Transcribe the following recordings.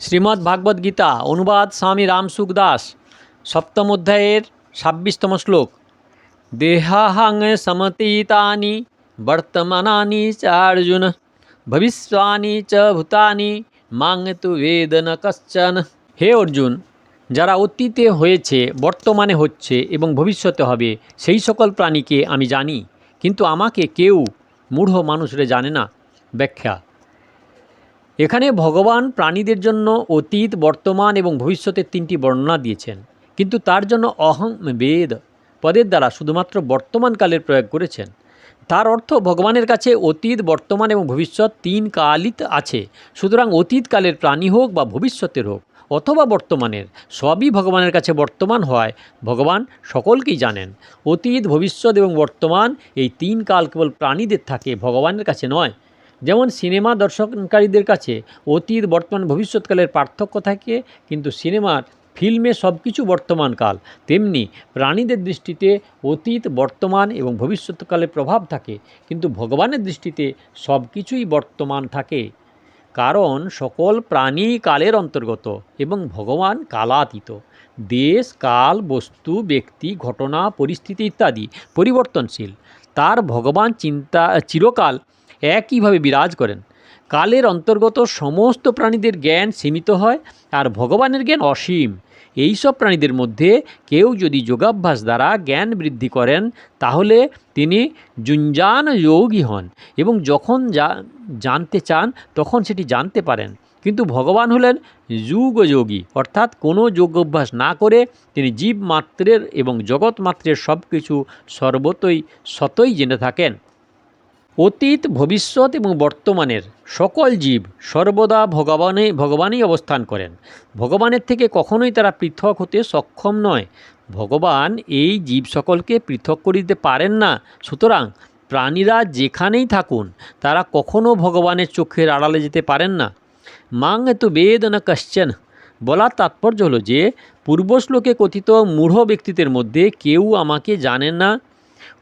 শ্রীমদ্ ভাগবত গীতা, অনুবাদ স্বামী রামসুখ দাস, সপ্তম অধ্যায়ের ছাব্বিশতম শ্লোক। দেহাহাং সমতীতানি, বর্তমানানি চ অর্জুন ভবিষ্যানি চ ভূতানি মাং তু বেদ ন কশ্চন। হে অর্জুন, যারা অতীতে হয়েছে, বর্তমানে হচ্ছে এবং ভবিষ্যতে হবে, সেই সকল প্রাণীকে আমি জানি, কিন্তু আমাকে কেউ মূঢ় মানুষরে জানে না। ব্যাখ্যা এখানে ভগবান প্রাণীদের জন্য অতীত, বর্তমান এবং ভবিষ্যতের তিনটি বর্ণনা দিয়েছেন। কিন্তু তার জন্য অহং বেদ পদের দ্বারা শুধুমাত্র বর্তমানকালের প্রয়োগ করেছেন। তার অর্থ ভগবানের কাছে অতীত, বর্তমান এবং ভবিষ্যৎ তিন কালই আছে। সুতরাং অতীতকালের প্রাণী হোক বা ভবিষ্যতের হোক, অথবা বর্তমানের, সবই ভগবানের কাছে বর্তমান হয়। ভগবান সকলকেই জানেন। অতীত, ভবিষ্যৎ এবং বর্তমান এই তিন কাল কেবল প্রাণীদের থাকে, ভগবানের কাছে নয়। যেমন সিনেমা দর্শনকারীদের কাছে অতীত, বর্তমান, ভবিষ্যৎকালের পার্থক্য থাকে, কিন্তু সিনেমার, ফিল্মে সব কিছু বর্তমানকাল তেমনি প্রাণীদের দৃষ্টিতে অতীত, বর্তমান এবং ভবিষ্যৎকালের প্রভাব থাকে, কিন্তু ভগবানের দৃষ্টিতে সব কিছুই বর্তমান থাকে। কারণ সকল প্রাণী কালের অন্তর্গত এবং ভগবান কালাতীত। দেশ, কাল, বস্তু, ব্যক্তি, ঘটনা, পরিস্থিতি ইত্যাদি পরিবর্তনশীল। তার ভগবান চিন্তা, চিরকাল একইভাবে বিরাজ করেন। কালের অন্তর্গত সমস্ত প্রাণীদের জ্ঞান সীমিত হয় আর ভগবানের জ্ঞান অসীম। এই সব প্রাণীদের মধ্যে কেউ যদি যোগাভ্যাস দ্বারা জ্ঞান বৃদ্ধি করেন, তাহলে তিনি জুঞ্জান যোগী হন এবং যখন যা, জানতে চান, তখন সেটি জানতে পারেন। কিন্তু ভগবান হলেন যুগযোগী, অর্থাৎ কোনো যোগ অভ্যাস না করে তিনি জীব মাত্রের এবং জগৎ মাত্রের সব কিছু সর্বতই, সতই জেনে থাকেন। অতীত, ভবিষ্যৎ এবং বর্তমানের সকল জীব সর্বদা ভগবানে, ভগবানই অবস্থান করেন। ভগবানের থেকে কখনোই তারা পৃথক হতে সক্ষম নয়। ভগবান এই জীব সকলকে পৃথক করে দিতে পারেন না। সুতরাং প্রাণীরা যেখানেই থাকুন, তারা কখনো ভগবানের চোখের আড়ালে যেতে পারেন না। মাং এত বেদ না কশ্চন? বলার তাৎপর্য হলো যে, পূর্বশ্লোকে কথিত মূঢ় ব্যক্তিদের মধ্যে কেউ আমাকে জানেন না।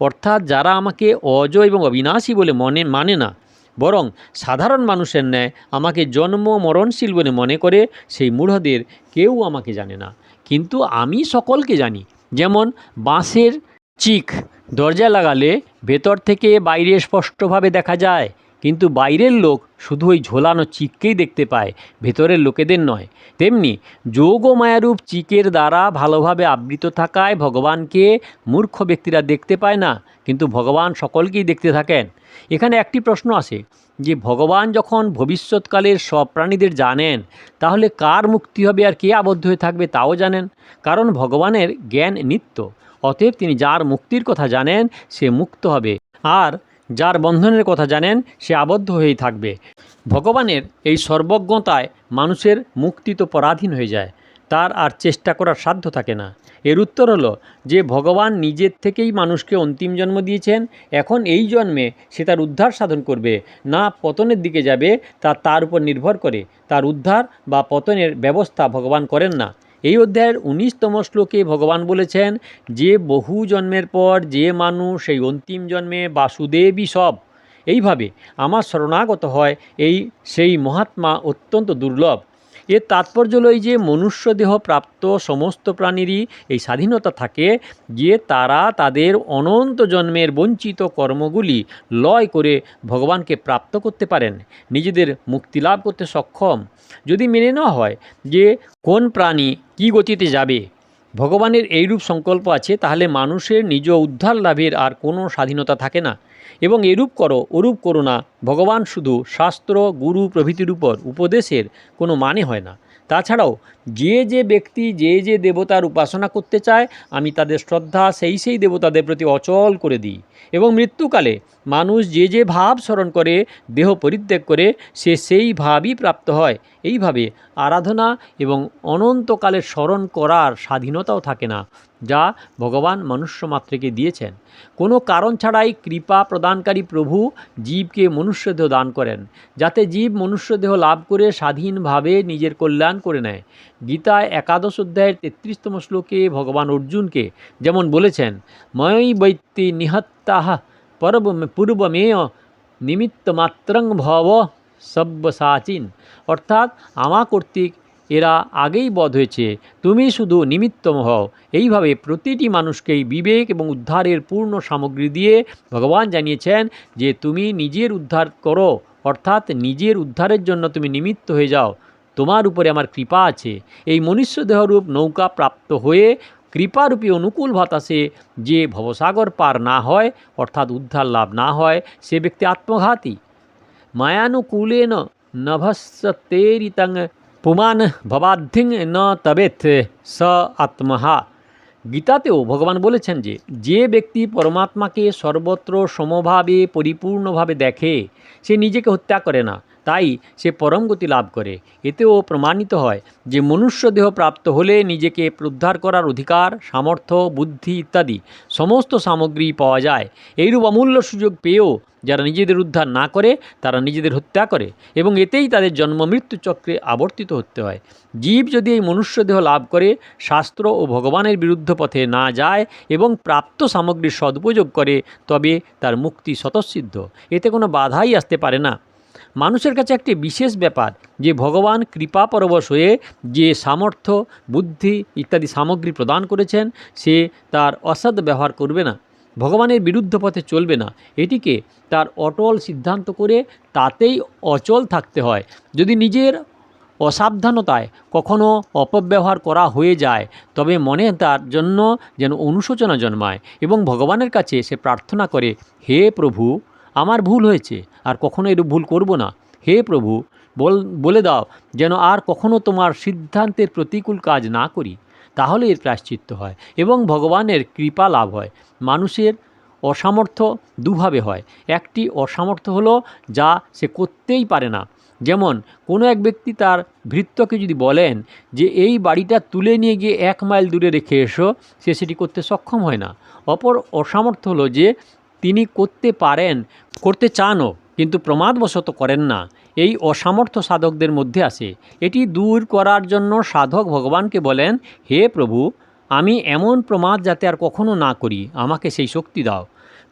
অর্থাৎ যারা আমাকে অজ এবং অবিনাশী বলে মনে মানে না, বরং সাধারণ মানুষের ন্যায় আমাকে জন্ম মরণশীল বলে মনে করে, সেই মূঢ়দের কেউ আমাকে জানে না। কিন্তু আমি সকলকে জানি, যেমন বাঁশের চিক দরজা লাগালে ভেতর থেকে বাইরে স্পষ্টভাবে দেখা যায় কিন্তু বাইরের লোক শুধু ওই ঝোলানো চিককেই দেখতে পায়, ভেতরের লোকেদের নয়। তেমনি যোগ ও মায়ারূপ চিকের দ্বারা ভালোভাবে আবৃত থাকায় ভগবানকে মূর্খ ব্যক্তিরা দেখতে পায় না, কিন্তু ভগবান সকলকেই দেখতে থাকেন। এখানে একটি প্রশ্ন আসে যে, ভগবান যখন ভবিষ্যৎকালের সব প্রাণীদের জানেন, তাহলে কার মুক্তি হবে আর কে আবদ্ধ হয়ে থাকবে তাও জানেন? কারণ ভগবানের জ্ঞান নিত্য, অতএব তিনি যার মুক্তির কথা জানেন, সে মুক্ত হবে। আর যার বন্ধনের কথা জানেন, সে আবদ্ধ হয়েই থাকবে। ভগবানের এই সর্বজ্ঞতায় মানুষের মুক্তি তো পরাধীন হয়ে যায়, তার আর চেষ্টা করার সাধ্য থাকে না। এর উত্তর হলো যে ভগবান নিজের থেকেই মানুষকে অন্তিম জন্ম দিয়েছেন, এখন এই জন্মে সে তার উদ্ধার সাধন করবে, না পতনের দিকে যাবে, তা তার উপর নির্ভর করে। তার উদ্ধার বা পতনের ব্যবস্থা ভগবান করেন না। এই অধ্যায়ের উনিশতম শ্লোকে ভগবান বলেছেন, যে বহু জন্মের পর যে মানুষ সেই অন্তিম জন্মে বাসুদেবই সব। এইভাবে আমার শরণাগত হয় এই সেই মহাত্মা অত্যন্ত দুর্লভ। এর তাৎপর্য হলো এই যে মনুষ্য দেহ প্রাপ্ত সমস্ত প্রাণীরই এই স্বাধীনতা থাকে যে তারা তাদের অনন্ত জন্মের বঞ্চিত কর্মগুলি লয় করে ভগবানকে প্রাপ্ত করতে পারেন, নিজেদের মুক্তি লাভ করতে সক্ষম। যদি মেনে নেওয়া হয় যে কোন প্রাণী কী গতিতে যাবে, ভগবানের এইরূপ সংকল্প আছে, তাহলে মানুষের নিজ উদ্ধার লাভের আর কোনো স্বাধীনতা থাকে না। এবং এরূপ করো, ওরূপ করো না। ভগবান শুধু শাস্ত্র, গুরু প্রভৃতির উপর উপদেশের কোনো মানে হয় না। তাছাড়াও, যে যে ব্যক্তি যে যে দেবতার উপাসনা করতে চায়, আমি তাদের শ্রদ্ধা সেই সেই দেবতাদের প্রতি অচল করে দিই। এবং মৃত্যুকালে মানুষ যে যে ভাব স্মরণ করে, দেহ পরিত্যাগ করে, সে সেই ভাবই প্রাপ্ত হয়। এইভাবে আরাধনা এবং অনন্তকালের স্মরণ করার স্বাধীনতাও থাকে না, যা ভগবান মনুষ্য মাত্রকে দিয়েছেন। কোনো কারণ ছাড়াই কৃপা প্রদানকারী প্রভু জীবকে মনুষ্যদেহ দান করেন, যাতে জীব মনুষ্যদেহ লাভ করে স্বাধীনভাবে নিজের কল্যাণ করে নেয়। গীতায় একাদশ অধ্যায়ের তেত্রিশতম শ্লোকে ভগবান অর্জুনকে যেমন বলেছেন ময়ই বৈত্যি নিহত্তাহ পর্ব পূর্বমেয় নিমিত্ত মাত্রং ভব। সব্যসাচিন অর্থাৎ আমা কর্তৃক এরা আগেই বধ হয়েছে, তুমি শুধু নিমিত্তম হও। এইভাবে প্রতিটি মানুষকেই বিবেক এবং উদ্ধারের পূর্ণ সামগ্রী দিয়ে ভগবান জানিয়েছেন যে, তুমি নিজের উদ্ধার করো, অর্থাৎ নিজের উদ্ধারের জন্য তুমি নিমিত্ত হয়ে যাও। তোমার উপরে আমার কৃপা আছে। এই মনুষ্য দেহরূপ নৌকা প্রাপ্ত হয়ে কৃপারূপী অনুকূল বাতাসে যে ভবসাগর পার না হয়, অর্থাৎ উদ্ধার লাভ না হয়, সে ব্যক্তি আত্মঘাতী। মায়ানুকূলেন নভস্তেরিতং পুমান ভবাধিং ন তবেথ স আত্মহা গীতাতেও ভগবান বলেছেন যে যে ব্যক্তি পরমাত্মাকে সর্বত্র সমভাবে পরিপূর্ণভাবে দেখে সে নিজেকে হত্যা করে না তাই সে পরম গতি লাভ করে। এতেও প্রমাণিত হয় যে মনুষ্য দেহ প্রাপ্ত হলে নিজেকে উদ্ধার করার অধিকার, সামর্থ্য, বুদ্ধি ইত্যাদি সমস্ত সামগ্রী পাওয়া যায়। এইরূপ অমূল্য সুযোগ পেয়েও যারা নিজেদের উদ্ধার না করে, তারা নিজেদের হত্যা করে এবং এতেই তাদের জন্ম মৃত্যু চক্রে আবর্তিত হতে হয়। জীব যদি এই মনুষ্য দেহ লাভ করে, শাস্ত্র ও ভগবানের বিরুদ্ধ পথে না যায় এবং প্রাপ্ত সামগ্রীর সদুপযোগ করে, তবে তার মুক্তি স্বতঃসিদ্ধ। এতে কোনো বাধাই আসতে পারে না। মানুষের কাছে একটি বিশেষ ব্যাপার, যে ভগবান কৃপা পরবশ হয়ে যে সামর্থ্য, বুদ্ধি ইত্যাদি সামগ্রী প্রদান করেছেন, সে তার অসৎ ব্যবহার করবে না, ভগবানের বিরুদ্ধ পথে চলবে না। এটিকে তার অটল সিদ্ধান্ত করে তাতেই অচল থাকতে হয়। যদি নিজের অসাবধানতায় কখনো অপব্যবহার করা হয়ে যায়, তবে মনে তার জন্য যেন অনুশোচনা জন্মায় এবং ভগবানের কাছে সে প্রার্থনা করে, হে প্রভু আমার ভুল হয়েছে, আর কখনো এরূপ ভুল করব না। হে প্রভু, বল, বলে দাও, যেন আর কখনো তোমার সিদ্ধান্তের প্রতিকূল কাজ না করি, তাহলে এর প্রায়শ্চিত্ত হয় এবং ভগবানের কৃপা লাভ হয়। মানুষের অসামর্থ্য দুভাবে হয়। একটি অসামর্থ্য হলো যা সে করতেই পারে না। যেমন, কোনো এক ব্যক্তি তার ভৃত্যকে যদি বলেন যে, এই বাড়িটা তুলে নিয়ে গিয়ে এক মাইল দূরে রেখে এসো সে সেটি করতে সক্ষম হয় না। অপর অসামর্থ্য হলো যে তিনি করতে পারেন, করতে চানও, কিন্তু প্রমাদবশত করেন না। এই অসামর্থ্য সাধকদের মধ্যে আসে এটি দূর করার জন্য সাধক ভগবানকে বলেন, হে প্রভু, আমি এমন প্রমাদ যাতে আর কখনো না করি, আমাকে সেই শক্তি দাও।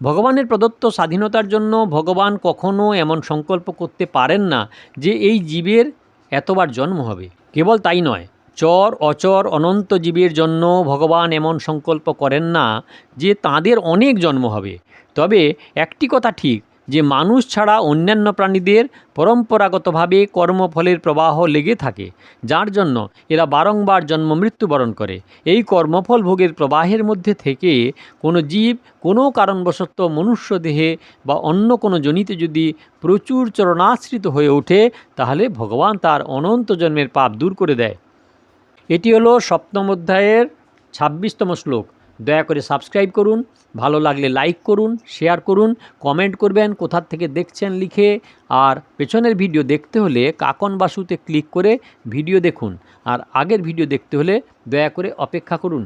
ভগবানের প্রদত্ত স্বাধীনতার জন্য ভগবান কখনো এমন সংকল্প করতে পারেন না যে এই জীবের এতবার জন্ম হবে। কেবল তাই নয় চর, অচর, অনন্ত জীবের জন্য ভগবান এমন সংকল্প করেন না যে তাদের অনেক জন্ম হবে। তবে একটি কথা ঠিক, যে মানুষ ছাড়া অন্যান্য প্রাণীদের পরম্পরাগতভাবে কর্মফলের প্রবাহ লেগে থাকে, যার জন্য এরা বারংবার জন্ম মৃত্যুবরণ করে। এই কর্মফল ভোগের প্রবাহের মধ্যে থেকে কোনো জীব কোনো কারণবশত মনুষ্য দেহে বা অন্য কোনো জনিতে যদি প্রচুর চরণাশ্রিত হয়ে ওঠে, তাহলে ভগবান তার অনন্ত জন্মের পাপ দূর করে দেয়। এটি হলো সপ্তম অধ্যায়ের ছাব্বিশতম শ্লোক। দয়া করে সাবস্ক্রাইব করুন, ভালো লাগলে লাইক করুন, শেয়ার করুন, কমেন্ট করবেন কোথার থেকে দেখছেন লিখে, আর পেছনের ভিডিও দেখতে হলে কাকন বাসুতে ক্লিক করে ভিডিও দেখুন। আর আগের ভিডিও দেখতে হলে দয়া করে অপেক্ষা করুন।